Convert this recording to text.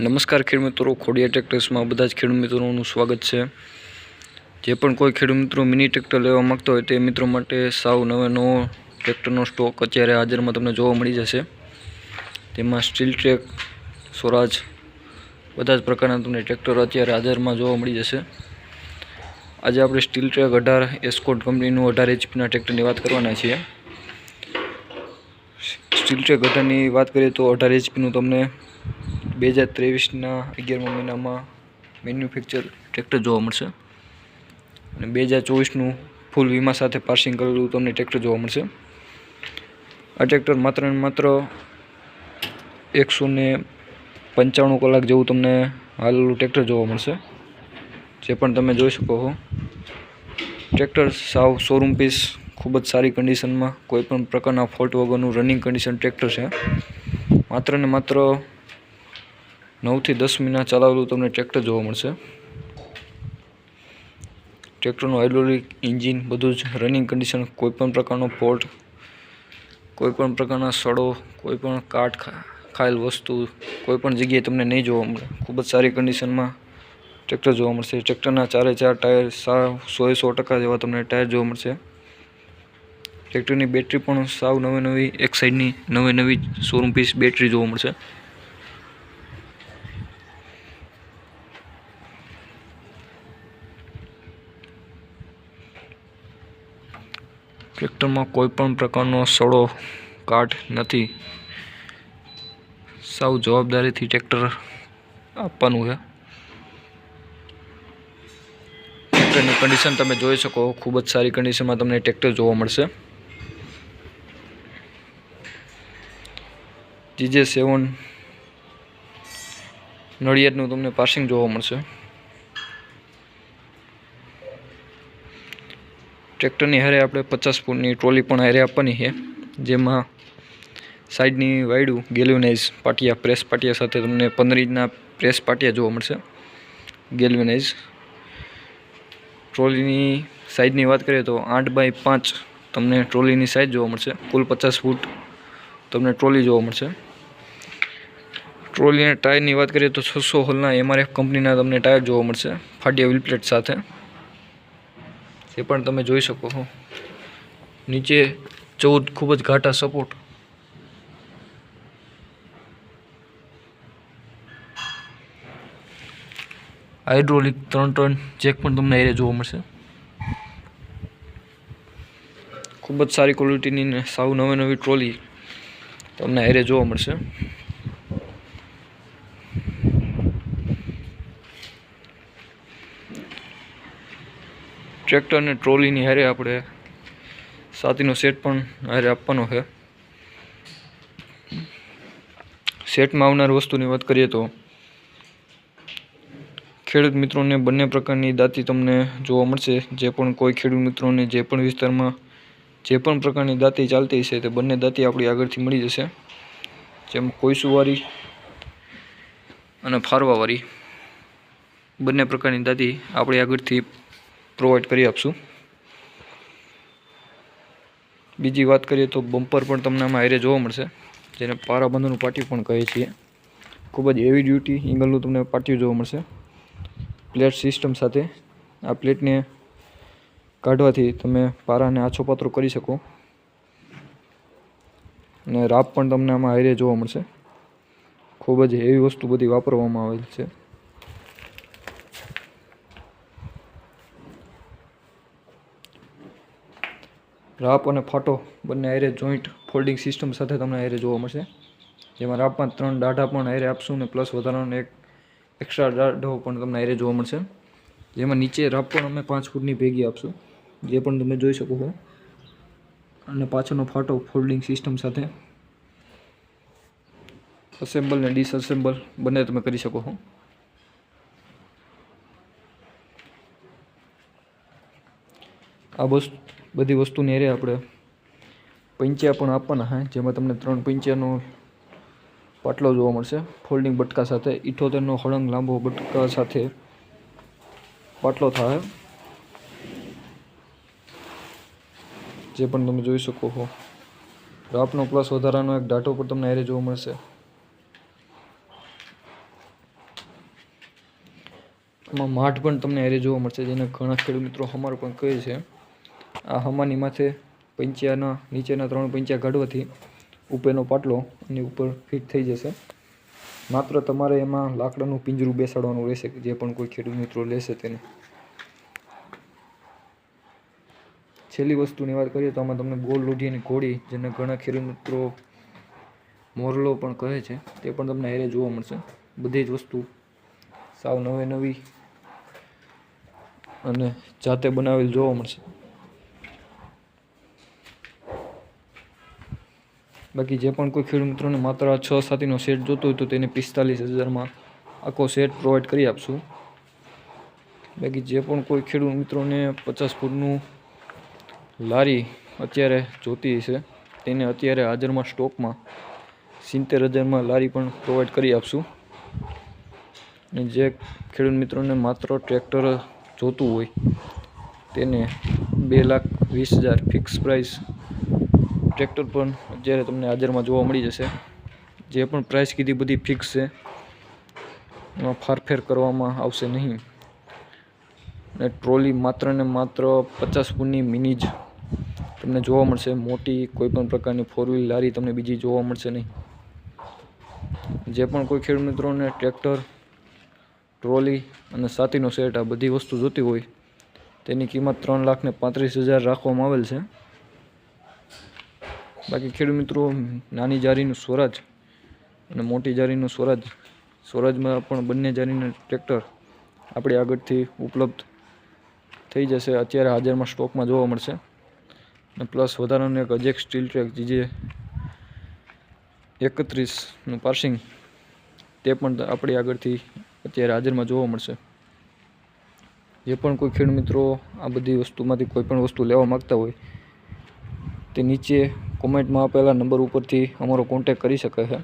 નમસ્કાર ખેડૂત મિત્રો ખોડિયા ટ્રેક્ટર્સમાં બધા જ ખેડૂત મિત્રોનું સ્વાગત છે. જે પણ કોઈ ખેડૂત મિત્રો મિની ટ્રેક્ટર લેવા માગતો હોય તે મિત્રો માટે સાવ નવે નવો ટ્રેક્ટરનો સ્ટોક અત્યારે હાજરમાં તમને જોવા મળી જશે. તેમાં સ્ટીલ ટ્રેક, સ્વરાજ, બધા જ પ્રકારના તમને ટ્રેક્ટર અત્યારે હાજરમાં જોવા મળી જશે. આજે આપણે સ્ટીલ ટ્રેક અઢાર, એસ્કોટ કંપનીનું અઢાર એચપીના ટ્રેક્ટરની વાત કરવાના છીએ. સ્ટીલ ટ્રેક અઢારની વાત કરીએ તો અઢાર એચપીનું તમને બે હજાર ત્રેવીસના અગિયારમા મહિનામાં મેન્યુફેક્ચર ટ્રેક્ટર જોવા મળશે. અને બે હજાર ચોવીસનું ફૂલ વીમા સાથે પાર્સિંગ કરેલું તમને ટ્રેક્ટર જોવા મળશે. આ ટ્રેક્ટર માત્ર ને માત્ર એકસો ને પંચાણું કલાક જેવું તમને હાલેલું ટ્રેક્ટર જોવા મળશે. જે પણ તમે જોઈ શકો છો. ટ્રેક્ટર સાવ શોરૂમ પીસ ખૂબ જ સારી કન્ડિશનમાં કોઈપણ પ્રકારના ફોલ્ટ વગરનું રનિંગ કન્ડિશન ટ્રેક્ટર છે. માત્ર ને માત્ર નવથી દસ મહિના ચલાવેલું તમને ટ્રેક્ટર જોવા મળશે. ટ્રેક્ટરનું હાઇડ્રોલિક ઇન્જિન બધું જ રનિંગ કન્ડિશન કોઈપણ પ્રકારનો ફોલ્ટ કોઈ પણ પ્રકારના સડો કોઈ પણ કાટ ખાયેલ વસ્તુ, કોઈપણ જગ્યાએ તમને નહીં જોવા મળે. ખૂબ જ સારી કન્ડિશનમાં ટ્રેક્ટર જોવા મળશે. ટ્રેક્ટરના ચારે ચાર ટાયર સાવ, સોએ સો ટકા જેવા તમને ટાયર જોવા મળશે. ટ્રેક્ટરની બેટરી પણ સાવ નવી નવી, એક સાઈડની નવી નવી શોરૂમ પીસ બેટરી જોવા મળશે. ટ્રેક્ટરમાં કોઈ પણ પ્રકારનો સડો કાટ નથી. સાવ જવાબદારીથી ટ્રેક્ટર આપવાનું છે. ટ્રેક્ટરની કન્ડિશન તમે જોઈ શકો, ખૂબ જ સારી કન્ડિશનમાં તમને ટ્રેક્ટર જોવા મળશે. જીજે સેવન નડિયાદનું તમને પાર્સિંગ જોવા મળશે. ટ્રેક્ટરની હારે આપણે પચાસ ફૂટની ટ્રોલી પણ હારે આપવાની છે, જેમાં સાઈડની વાયડું ગેલ્યુનાઇઝ પાટિયા, પ્રેસ પાટિયા સાથે તમને પંદર ઇંચના પ્રેસ પાટિયા જોવા મળશે. ગેલ્યુનાઇઝ ટ્રોલીની સાઇઝની વાત કરીએ તો આઠ બાય પાંચ તમને ટ્રોલીની સાઈઝ જોવા મળશે. કુલ પચાસ ફૂટ તમને ટ્રોલી જોવા મળશે. ટ્રોલી અને ટાયરની વાત કરીએ તો છસો હોલના એમઆરએફ કંપનીના તમને ટાયર જોવા મળશે, ફાટિયા વ્હીલ પ્લેટ સાથે. એ પણ તમે જોઈ શકો છો નીચે ચૌદ ખૂબ જ ઘાટા સપોર્ટ હાઇડ્રોલિક ત્રણ ત્રણ ચેક પણ તમને એરે જોવા મળશે. ખૂબ જ સારી ક્વોલિટીની સાવ નવી નવી ટ્રોલી તમને એરે જોવા મળશે. ટ્રેક્ટર અને ટ્રોલીની હારે આપણે સાતીનો સેટ પણ હારે આપવાનો છે. સેટમાં આવનાર વસ્તુની વાત કરીએ તો ખેડૂત મિત્રોને બંને પ્રકારની દાંતી તમને જોવા મળશે. જે પણ કોઈ ખેડૂત મિત્રોને જે પણ વિસ્તારમાં જે પણ પ્રકારની દાંતી ચાલતી છે તે બંને દાંતી આપણી આગળથી મળી જશે. જેમ કોઈસુવાળી અને ફારવાવાળી બંને પ્રકારની દાંતી આપણી આગળથી પ્રોવાઈડ કરી આપશું. બીજી વાત કરીએ તો બમ્પર પણ તમને આમાં હારે જોવા મળશે. જેને પારાબંધનું પાટિયું પણ કહે છીએ ખૂબ જ હેવી ડ્યુટી એંગલનું તમને પાટિયું જોવા મળશે. પ્લેટ સિસ્ટમ સાથે આ પ્લેટને કાઢવાથી તમે પારાને આછો પાત્રો કરી શકો. અને રાપ પણ તમને આમાં હારે જોવા મળશે. ખૂબ જ હેવી વસ્તુ બધી વાપરવામાં આવેલ છે. રાપ અને ફાટો બંને હારે જોઈન્ટ ફોલ્ડિંગ સિસ્ટમ સાથે તમને હારે જોવા મળશે. જેમાં રાપમાં ત્રણ દાઢા પણ હારે આપશું ને પ્લસ વધારાનો એક એક્સ્ટ્રા દાઢો પણ તમને હારે જોવા મળશે. જેમાં નીચે રાપ પણ અમે પાંચ ફૂટની ભેગી આપશું. જે પણ તમે જોઈ શકો છો. અને પાછળનો ફાટો ફોલ્ડિંગ સિસ્ટમ સાથે અસેમ્બલ ને ડિસઅસેમ્બલ બંને તમે કરી શકો છો. આ બસ બધી વસ્તુની એરે આપણે પંચ્યા પણ આપવાના હા, જેમાં તમને ત્રણ પંચ્યાનો પાટલો જોવા મળશે. ફોલ્ડિંગ બટકા સાથે, ઇઠોતેરનો હળંગ લાંબો બટકા સાથે પાટલો થાય. જે પણ તમે જોઈ શકો છો રાપનો પ્લસ વધારાનો એક ડાટો પણ તમને એરે જોવા મળશે. આમાં માઠ પણ તમને એરે જોવા મળશે, જેને ઘણા ખેડૂત મિત્રો હમાર પણ કહે છે. આ હમાની માથે પંચ્યાના, નીચેના ત્રણ પંચ્યા કાઢવાથી ઉપરનો પાટલો એની ઉપર ફિટ થઈ જશે. માત્ર તમારે એમાં લાકડાનું પિંજરું બેસાડવાનું રહેશે જે પણ કોઈ ખેડૂત મિત્રો લેશે તેને. છેલ્લી વસ્તુની વાત કરીએ તો આમાં તમને ગોળ લોઢીની ઘોડી, જેને ઘણા ખેડૂત મિત્રો મોરલો પણ કહે છે, તે પણ તમને હેરે જોવા મળશે. બધી જ વસ્તુ સાવ નવે નવી અને જાતે બનાવેલ જોવા મળશે. બાકી જે પણ કોઈ ખેડૂત મિત્રોને માત્ર છ સાતીનો સેટ જોતો હોય તો તેને પિસ્તાલીસ હજારમાં આખો સેટ પ્રોવાઈડ કરી આપશું. બાકી જે પણ કોઈ ખેડૂત મિત્રોને પચાસ ફૂટનું લારી અત્યારે જોતી હશે, તેને અત્યારે હાજરમાં સ્ટોકમાં સિત્તેર હજારમાં લારી પણ પ્રોવાઈડ કરી આપશું. અને જે ખેડૂત મિત્રોને માત્ર ટ્રેક્ટર જોતું હોય, તેને બે લાખ વીસ હજાર ફિક્સ પ્રાઇસ ટ્રેક્ટર પણ અત્યારે તમને હાજરમાં જોવા મળી જશે. જે પણ પ્રાઇસ કીધી બધી ફિક્સ છે. એમાં ફારફેર કરવામાં આવશે નહીં. અને ટ્રોલી માત્ર ને માત્ર પચાસ ફૂટની મિની જ તમને જોવા મળશે. મોટી કોઈપણ પ્રકારની ફોર વ્હીલ લારી તમને બીજી જોવા મળશે નહીં. જે પણ કોઈ ખેડૂત મિત્રોને ટ્રેક્ટર ટ્રોલી અને સાતીનો સેટ આ બધી વસ્તુ જોતી હોય, તેની કિંમત ત્રણ લાખ ને પાંત્રીસ હજાર રાખવામાં આવેલ છે. બાકી ખેડૂત મિત્રો, નાની જારીનું સ્વરાજ અને મોટી જારીનું સ્વરાજ, સ્વરાજમાં પણ બંને જારીના ટ્રેક્ટર આપણી આગળથી ઉપલબ્ધ થઈ જશે. અત્યારે હાજરમાં સ્ટોકમાં જોવા મળશે. અને પ્લસ વધારાનું એક અજેક સ્ટીલ ટ્રેક જે એકત્રીસનું પાર્સિંગ, તે પણ આપણી આગળથી અત્યારે હાજરમાં જોવા મળશે. જે પણ કોઈ ખેડૂત મિત્રો આ બધી વસ્તુમાંથી કોઈ પણ વસ્તુ લેવા માગતા હોય, તે નીચે કોમેન્ટમાં આપેલા નંબર ઉપરથી અમારો કોન્ટેક કરી શકે છે.